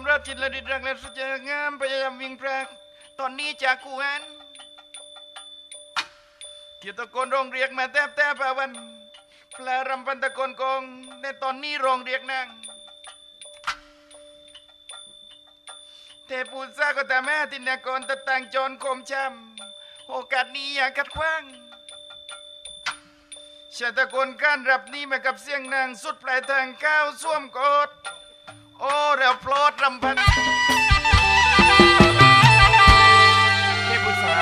ำราจิตละดิรักและสจริงามพยายามวิ่งพรากตอนนี้จากกูหันเกียรตะโกนร้องเรียกมาแทบแทบพาวันแปลรำพันตะโกนกองในตอนนี้ร้องเรียกนางเทปูซาก็แต่แม่ตินากรตะตังจรคมช้ำโอกาสนี้อย่าขัดขวางชาตะโกนการรับนี้มากับเสียงนางสุดปลายทางก้าวสวมกอด โอ้เราโปรดรำพันเทพบุษา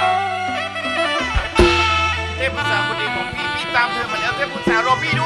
เทพบุษาคนดีของพี่พี่ตามเธอมาแล้วเทพบุษารอพี่ด้วย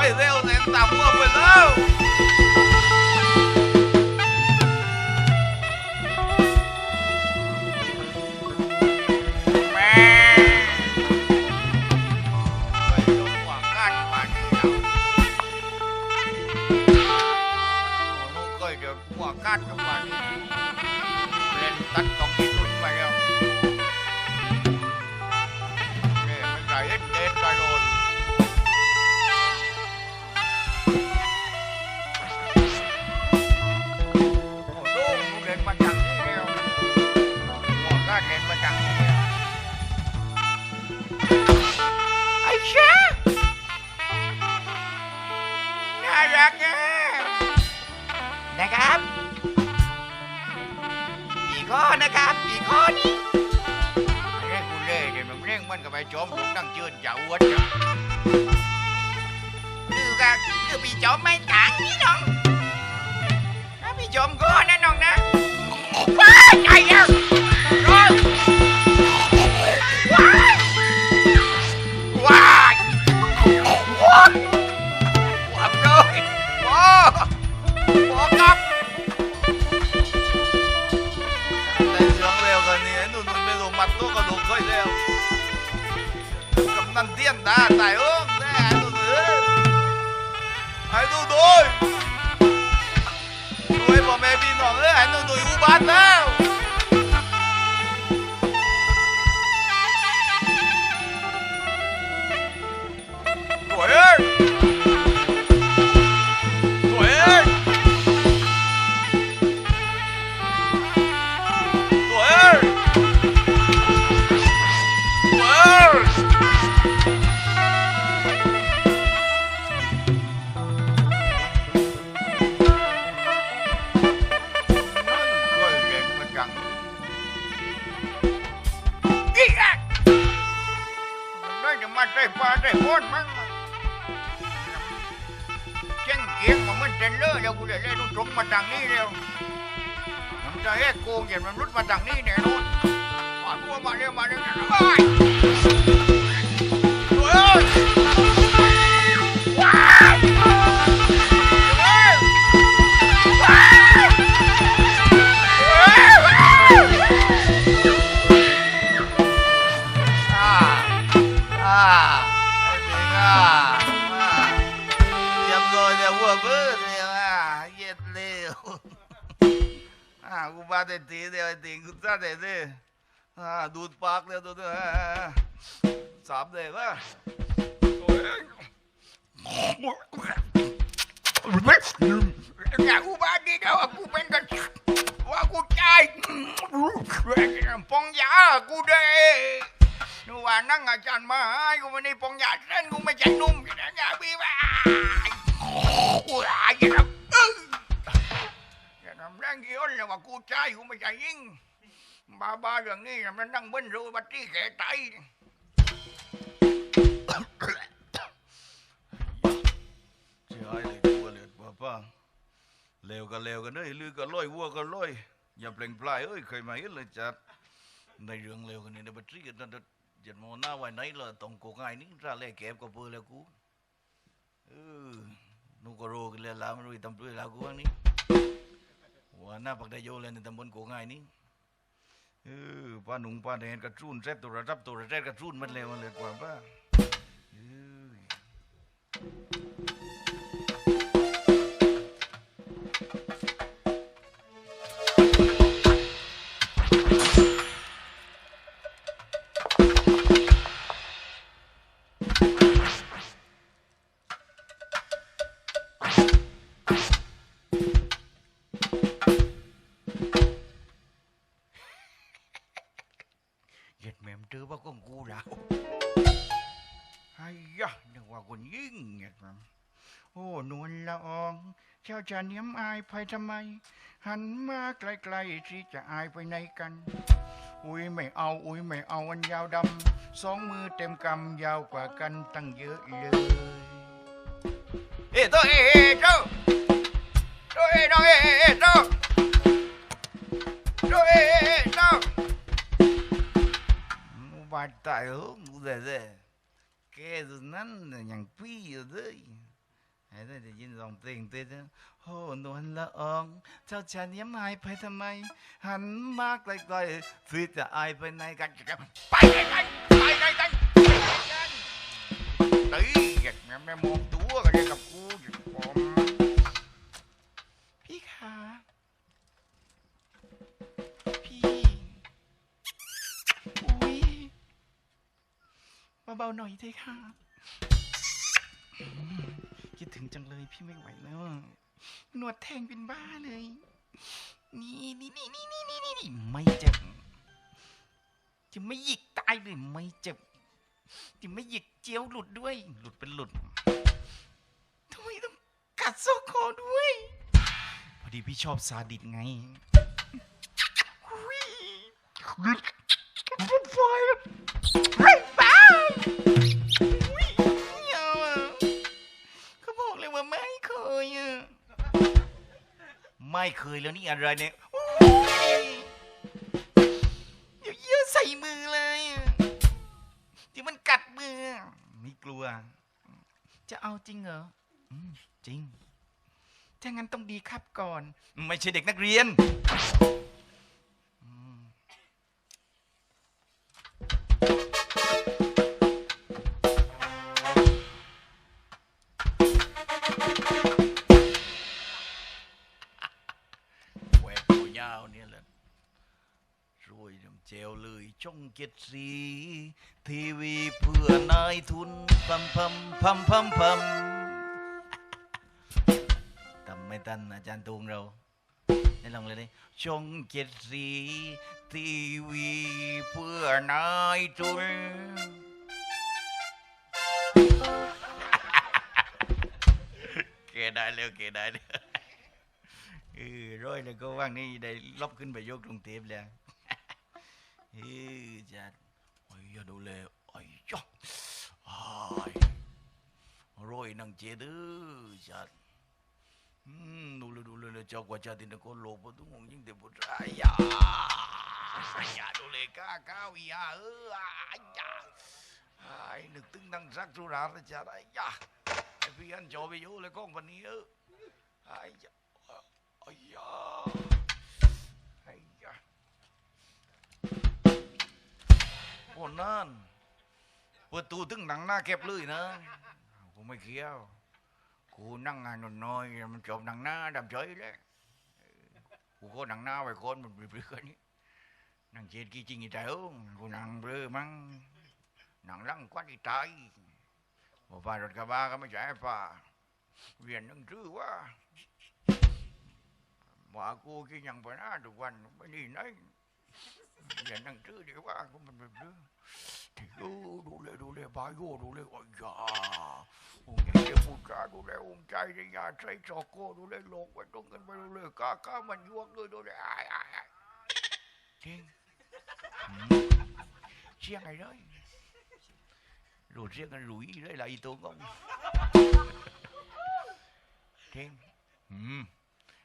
หนูตุยปล่อยเร็วเนะครับปีข้อนะครับปีข้อนี้ไอ้เรื่องกูเล่เนี่ยมันเร่งมันกับไปจอมลูกนั่งเจือนอย่าอวดนะคือกันคือพี่จอมไม่ต่างนี่น้องถ้าพี่จอมก็นะน้องนะว้ายใจแล้ว กระดูกค่อยเร็วกำนันเตี้ยนดาตายเอิ้ อย่ากูบ้าดีเดียวอะกูเป็นกันว่ากูใจปองยากูได้นูว่านั่งอาจารย์มาให้กูไม่ได้ปองยาเส้นกูไม่ใช่นุ่มแค่นั้นอย่บีบ้ากูหายแล้วอย่าทำแรงกี่อ้นเลยว่ากูใจกูไม่ใจยิ่งบ้าบ้าเรื่องนี้มันนั่งเบิ้ลรูบัตตี้แก่ไตเชื่อไอ้เลยตัวเหลือดป้าป้าเลวก็เลวกันเอ้ยลือก็ลอยวัวก็ลอยอย่าเปล่งปลายเอ้ยเคยมาเห็นเลยจัดในเรื่องเลวกันนี่ในบัตรีกันนั่นจัดโมหน้าไว้ไหนล่ะต้องโกงไอ้นี่ราเล่แก็บก็เปื่อแล้วกูเออนูก็รู้กันแล้วล่ะมันรู้ตำปลือแล้วกูอัน วหน้าปักได้โยเลยในตำบลโกง่ายนี่เออป้าหนุ่งป้าแดนกระจุนแซ่ตตัวระดับตัวระแซ่กระจุนมันเลวมันเลยกว่าป้าเอ้ย เหยียดแม่มเจอว่าก้องกูเราไอ้ยะนึกว่าคนยิ่งเหยียดแม่มโอ้นวลละอองเจ้าจะเนียมอายไปทำไม หันมาไกลๆที่จะอายไปไหนกัน อุ้ยไม่เอา อุ้ยไม่เอาวันยาวดำสองมือเต็มกำยาวกว่ากันตั้งเยอะเลยเอ้ตัวเอ้เอ้เจ้าตัวเอ้น้องเอ้เอ้เจ้า たよででけずなんねんぴよで Hãy đây thì nhìn dòng tiền tê tê Hồ nuôn là ơn Cháu chả nhắm ai phải thầm mày Hắn mắc lại coi Phi ta ai bên này gạch gạch Bay gạch gạch Bay gạch gạch Đấy gạch mẹ mẹ mồm túa Cái cặp cu Cái cặp mồm Pí khá เบาๆหน่อยเถอะค่ะคิดถึงจังเลยพี่ไม่ไหวแล้ว หนวดแทงเป็นบ้าเลย นี่นี่นี่นี่นี่นี่นี่ไม่เจ็บ จะไม่หยิกตายเลยไม่เจ็บ จะไม่หยิกเจียวหลุดด้วย หลุดเป็นหลุดทำไมต้องกัดโซโคอด้วย พอดีพี่ชอบซาดิสไงวิ่งไฟ ไม่เคยแล้วนี่อะไรเนี่ยอุ้ยเดี๋ยวเยี่ยวใส่มือเลยอะที่มันกัดมืออะไม่กลัว จะเอาจริงเหรออืมจริงถ้างั้นต้องดีครับก่อน ไม่ใช่เด็กนักเรียน รวยน้ำเจลเลยช่องเจ็ดสีทีวีเพื่อนายทุนพัมพัมพัมพัมพัมทำไม่ทันอาจารย์ตูงเราได้ลองเลยดิชงเจ็ดสีทีวีเพื่อนายทุนเกได้แล้วเกได้แล้วเออร้อยแล้วก็ว่างนี่ได้ลบขึ้นไปยกกรุงเทพแล้ว เฮือจัดโอ้ย่าดูเลยโอ้ยจ้ะไอ้รอยนังเจดื้อจัดอืมดูเลยดูเลยเจ้ากว่าชาตินก็โลภตุ้งงยิ่งเด็บรายาอย่าดูเลยก้าก้าวอย่าเอออย่าไอ้นึกถึงนังรักสุราจะไอ้ย่าไอ้พี่อันจอไปอยู่เลยก้องวันนี้เออไอ้ยาไอ้ยา คนนั้นเปิดตูตึงหนังหน้าเก็บเลยนะผมไม่เคี้ยวกูนั่งงานน้อยมันจบหนังหน้าดับเฉยเลยกูก็หนังหน้าไว้คนมันเปลือยๆนี่นั่งเจ็ดกี่จริงอีใจเอ้งกูนั่งเบลอมั้งหนังลังควันอีตายบ่ฝ่ารถกระบะก็ไม่ใช่ป่าเวียนหนังชื่อว่าว่ากูกินอย่างไปนะทุกวันไม่นี่ไหน เวียนหนังชื่อดีกว่ากูมันเบลอที่ดูดูเลยดูเลยบายโยดูเลยโอ้ยยา ông chạy để phụ trả đủ để ông chạy để nhà xây trò cô đủ để lột và tung กันไปดูเลยกาก้ามันยวงเลยดูเลย ai ai ai จริงเชียงไงเลยรู้เชียงกันหลุยเลย là y tố không จริงอืม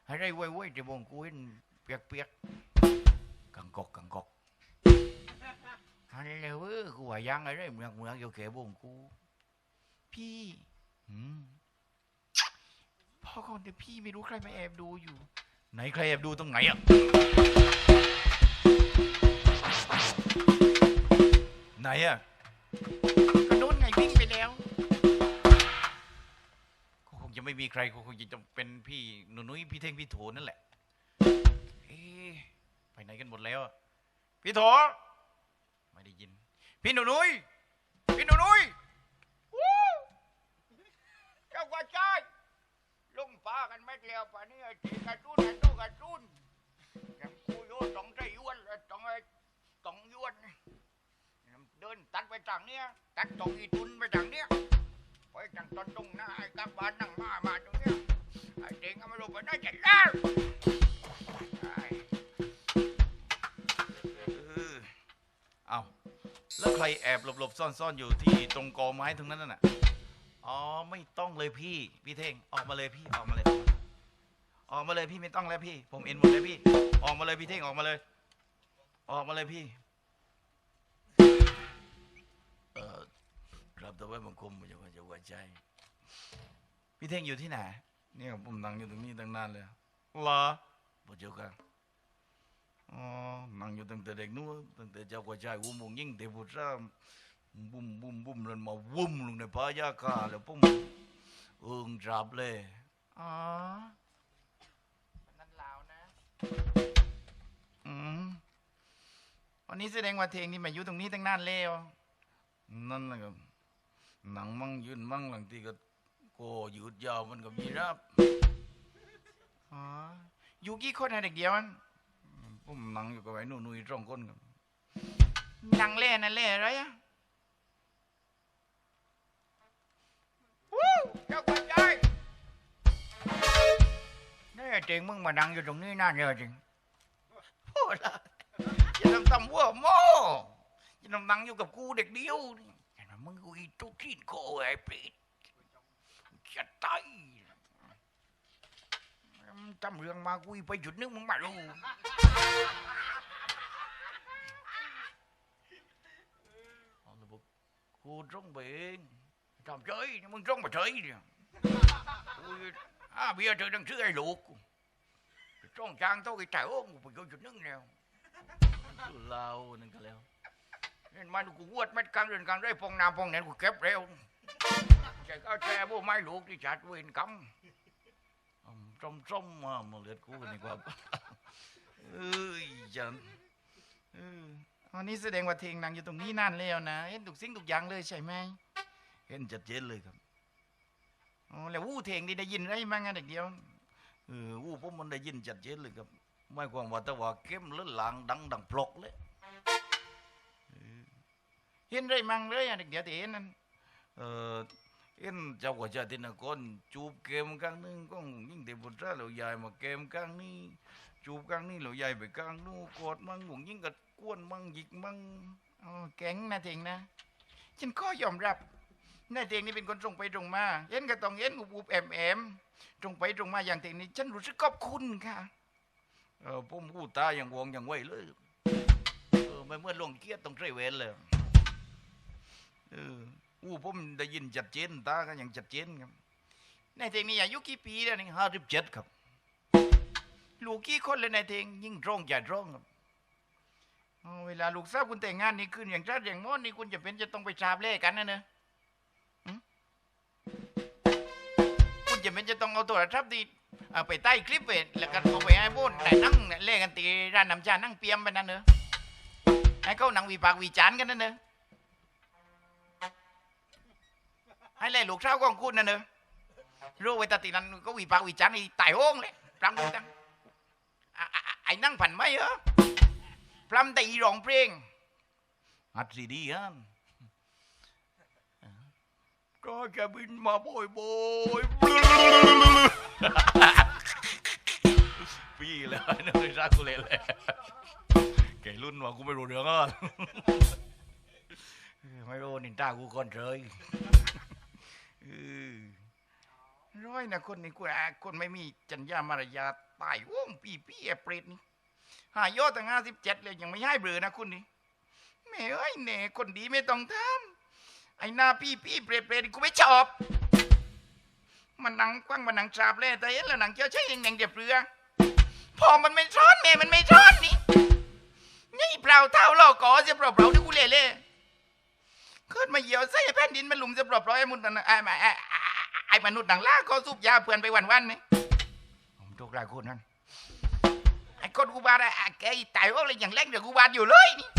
ให้ได้ไว้ๆแต่บงกูเห็นเปียกๆกังกอกกังกอก อันนี้เลยเว้ยกูว่ายังไงได้เมืองเมืองอยู่แก่บงกูพี่พ่อก่อนแต่พี่ไม่รู้ใครมาแอบดูอยู่ ไหนใครแอบดูตรงไหนอะไหนอะกระโดนไงวิ่งไปแล้วก็คงจะไม่มีใครก็คงจะเป็นพี่หนูนุ้ยพี่เท่งพี่โถนั่นแหละเอ๊ะไปไหนกันหมดแล้ว พี่โถ ไม่ได้ยิน พี่หนูนุ้ยพี่หนูนุ้ยเจ้ากว่าใจายลุงป้ากันไม่เลียวป่านนี้ไอ้ตีกระตุ้นไอ้ตู้กระตุ้นยังกูโยนต้องใจยวนต้องไอ้ต้องยวนเดินตัดไปทางเนี้ยตัดตรงอีตุนไปทางเนี้ยไปจังตอนตรงหน้าไอ้กับบ้านนั่งมามาตรงเนี้ยไอ้เด็กก็ไม่รู้ไปไหนจะแล้ว แล้วใครแอบหลบๆซ่อนๆอยู่ที่ตรงกอไม้ตรงนั้นน่ะ อ๋อไม่ต้องเลยพี่พี่เท่งออกมาเลยพี่ออกมาเลย ออกมาเลยพี่ไม่ต้องแล้วพี่ ผมเอ็นหมดเลยพี่ ออกมาเลยพี่เท่งออกมาเลย ออกมาเลยพี่เออครับแต่ว่าบังคมมันจะว่าจะว่าใจ พี่เท่งอยู่ที่ไหนเนี่ยผมนั่งอยู่ตรงนี้ตั้งนานเลยเหรอบ่เจ้ากันอ๋อ นั่งอยู่ตั้งแต่เด็กนู้นตั้งแต่เจ้ากว่าใจวุ้มวงยิ่งเทพุทธามบุ้มบุ้มบุ้มแล้วมาวุ้มลงในป่ายากาแล้วผมเอิงจับเลยอ๋อนั่นลาวนะอืมวันนี้แสดงว่าเทงนี่มาอยู่ตรงนี้ตั้งนานแล้วนั่นแหละครับหนังมั่งยืนมั่งหลังที่ก็โกหยุดยาวมันก็มีรับอ๋ออยู่กี่คนนะเด็กเดียวมัน ผมหนังอยู่กับไอ้หนูนุยสองคนครับหนังเล่นั่นเล่อะไรอะวู้เจ้าปัจจัยนี่จริงมึงมานั่งอยู่ตรงนี้นานเลยจริงโอ้ละจะทำตำวัวโม่จะทำนั่งอยู่กับกูเด็กเดียวนี่แต่ว่ามึงกูอีตุกที่โกไอ้ปิดจะตายมึง จำเรื่องมากูอีไปจุดนึงมึงมาดูเอาละบอกกูจ้องไปเองทำเฉยนี่มึงจ้องมาเฉยเนี่ยกูอ่าเบียร์เธอตั้งชื่อไอ้ลูกจ้องจางเท่าไอ้แต่โอ้กูไปจุดนึงแล้วเรานั่นก็แล้วเห็นมันกูวดเม็ดกลางเดือนกลางได้ปองน้ำปองเน็นกูเก็บเร็วใจก็แช่พวกไม้ลูกที่จัดเวรกรรม อืมส้มส้มๆมามาเลือดกูกันดีกว่าเอ้ยจันเอออันนี้แสดงว่าเทงนางอยู่ตรงนี้นานแล้วนะเห็นทุกสิ่งทุกอย่างเลยใช่ไหมเห็นจัดเจนเลยครับอ๋อแล้ววู้เทงนี่ได้ยินอะไรมั้งอะเด็กเดียวเออวู้ผมมันได้ยินจัดเจนเลยครับไม่ความว่าแต่ว่าเข้มเลือดหลางดังดังปลอกเลยเห็นไรมั่งเลยอะเด็กเดียวที่เห็นนั่นเออ เห็นเจ้าก็จะตินกรจูบเกมกลางนึงก็ยิ่งเด็กบุตรเราใหญ่มาเกมกลางนี้จูบกลางนี้เราใหญ่ไปกลางนู้กอดมั่งหวงยิ่งกัดกวนมั่งหยิกมั่งอ๋อแก๊งนะเทงนะ ฉันก็ยอมรับนายเทงนี่เป็นคนตรงไปตรงมาเห็นก็ต้องเห็นอุบแอมแอมตรงไปตรงมาอย่างเทงนี้ ฉันรู้สึกขอบคุณค่ะเออผมพูดตาอย่างวงอย่างไวเลยเออไม่เมื่อลงเกียรติต้องเทรเวนเลยเออ อู้ผมได้ยินจัดเจนตาก็ยังจัดเจนครับนายเทงนี่อายุกี่ปีแล้วนี่ห้าสิบเจ็ดครับ ลูกกี่คนเลยนายเทงยิ่งร้องอย่าร้องครับเวลาลูกสาวคุณแต่งงานนี่ขึ้นอย่างชัดอย่างงอนนี่คุณจะเป็นจะต้องไปชาบเล่กันนะเนอะคุณจะเป็นจะต้องเอาโทรศัพท์ไปใต้คลิปไปแล้วก็เอาไปให้พูดแต่นั่งเล่กันตีร้านน้ำชานั่งเปียมไปนั่นเนอะให้เขานั่งวิพากวิจารณ์กันนั่นเนอะ ให้เลยลูกเช้าของคุณนั่นเนอะรู้ไว้ตัดตินั้นก็วิพากษ์วิจารณ์ไอ้ตายโห้องเลยพรำดูจังอะอะอะไอ้นั่งผันไหมเหรอพรำแต่อีร้องเพลงอัดซีดีฮะก็จะบินมาโบยโบยพี่เลยนึกไม่รักกูเลยเลยแกรุ่นว่ากูไม่รู้เรื่องอะไม่รู้นินตากูก่อนเลยเออ ร้อยนะคนนี้กูอะคนไม่มีจัญญามารยาตายวงปีพี่แอเปรตนี่หายอดตั้งห้าสิบเจ็ดเลยยังไม่ให้เบลอนะคุณนี่แม่เอ้ยเน่คนดีไม่ต้องทำไอ้หน้าพี่พี่เปรตเปรตนี่กูไม่ชอบมันหนังกว้างมันหนังจาบเลยแต่เห็นแล้วหนังเจ้าใช่ยังยังเจ็บเรือ พอมันไม่ช้อนแม่มันไม่ช้อนนี่นี่เปล่าเท่าลอก่อจะเปล่าเปล่าที่กูเล่เล่ ขึ้นมาเหยียวใส่แผ่นดินมันหลุมจะปล่าเปล่าไอ้มุนนั่นน่ะไอ้ไอ้ไอ้ไอ้มนุษย์หนังล่าก็สูบยาเพื่อนไปวันวันนี่ผมทุกรายคนนั่นไอ้คนกูบาดไอ้แกตายว่าอะไรอย่างแรกเดี๋ยวกูบาดอยู่เลยนี่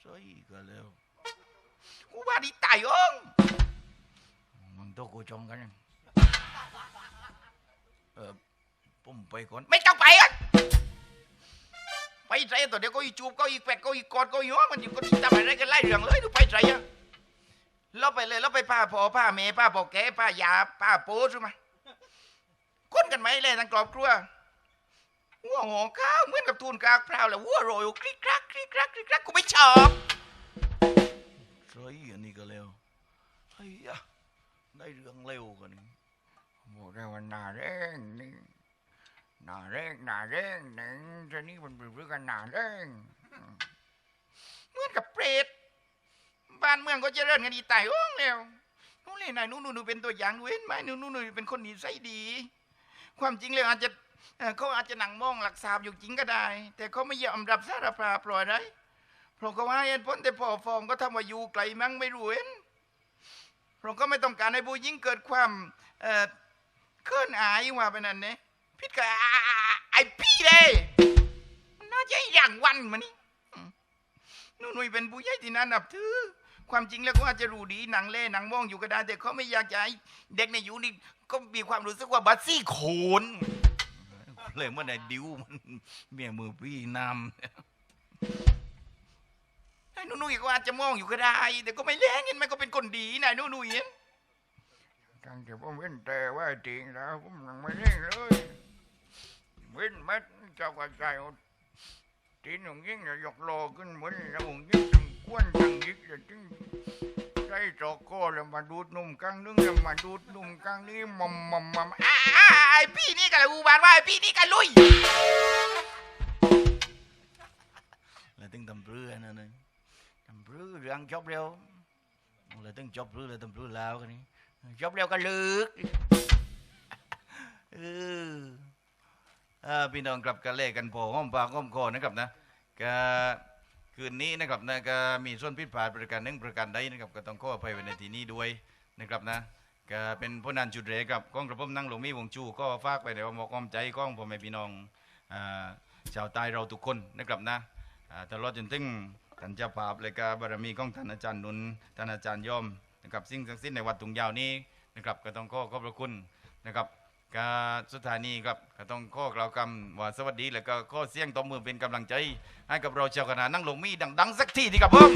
ใช่ก็แล้วกูว่าดีตายเองมึงตัวกูจงกันเออผมไปก่อนไม่ต้องไปอะ ไปใจตัวเดียวก็อีจูบก็อีแปดก็อีกอดก็อีหัวมันอยู่ก็อีทำอะไรกันไล่เรื่องเลยดูไปใจอะเราไปเลยเราไปป้าพ่อป้าเมย์ป้าพ่อแกป้ายาป้าโป้ใช่ไหมคุ้นกันไหมเลยทั้งครอบครัววัวหอข้าวเหมือนกับทูนกากพร้าวแหละวัวโรยคลิกคลักคลิกคลักคลิกคลักกูไม่ชอบเฮ้ยอันนี้ก็เร็วเฮ้ยอะได้เรื่องเร็วกว่านี้บอกได้ว่าหนาแรงนี่ หนาแรงหนาแรงหนังทีนี้มันเป็นเรื่องกันหนาแรงเหมือนกับเปรตบ้านเมืองก็เจริญกันดีตายโอ้งแล้วนู่นเลยนายนู่นนู่นเป็นตัวอย่างเว้นไหมนู่นนู่นเป็นคนนิสัยดี ความจริงเลยอาจจะเขาอาจจะหนังมองหลักทราบอยู่จริงก็ได้ แต่เขาไม่ยอมรับสารภาพปล่อยได้เพราะเขาว่าเหตุผลแต่พ่อฟองก็ทำว่าอยู่ไกลมั้งไม่รู้เห็นเพราก็ไม่ต้องการให้ผู้หญิงเกิดความเออเคลื่อนอายว่าไปนั่นเนี่ย พิดกับไอ้พี่เลยมันน่าจะอย่างวันมานี่นู่นนุ่ยเป็นผู้ใหญ่ที่น่านับถือ ความจริงแล้วก็อาจจะรู้ดีหนังเล่หนังมองอยู่ก็ได้แต่เขาไม่อยากจะให้เด็กในอยู่นี่ก็มีความรู้สึกว่าบัตซี่โขนเลยเมื่อไหร่ดิวมันเมียมือพี่นำไอ้หนุ่ยก็อาจจะมองอยู่ก็ได้ แต่ก็ไม่แรงเห็นไหมก็เป็นคนดีนายหนุ่ยเห็นตั้งแต่ผมเห็นแต่ว่าจริงแล้วผมยังไม่เล่นเลย ว้นเมัดเจ้าก็ใจอาตีนของยิ่งจะยกโลขึ้นเหมือนแล้วของยิ่งจังกวนจังยิกจะจึงใจจอกก็แล้วมาดูดนุ่มกลางนึงแล้วมาดูดนุ่มกลางนี้มัมมัมมัมอ้าไอพี่นี่กันลยอูบานว่าไอพี่นี่กันลุยแล้วตึงตำเรือนั่นเองทำรื้อเรื่องจบเร็วเลยต้องจบเรื้อเลยต้องรื้อแล้วกันนี้จบเร็วก็ลึกเออ พี่น้องกลับกันเล่กันโพอห้อมปากห้อมคอนะครับนะก็คืนนี้นะครับนะก็มีส่วนผิดพลาดประการหนึ่งประการใดนะครับก็ต้องขออภัยไว้ในที่นี้ด้วยนะครับนะก็เป็นผู้นันจุดเรกับก้องกระผมนั่งหลวงมีวงจูก็ฝากไปในว่ามกความใจของพ่อแม่พี่น้องชาวใต้เราทุกคนนะครับนะตลอดจนถึงท่านเจ้าภาพและก็บารมีของท่านอาจารย์นุนท่านอาจารย์ยอมนะครับสิ่งศักดิ์สิทธิ์ในวัดตุงยาวนี้นะครับก็ต้องขอขอบพระคุณนะครับ กาสุดท้ายนี้ครับก็ต้องข้อกล่าวคำว่าสวัสดีแล้วก็ข้อเสียงตบมือเป็นกำลังใจ ให้กับเราชาวคณะนั่งลงมีดัง ๆ สักทีดีครับผม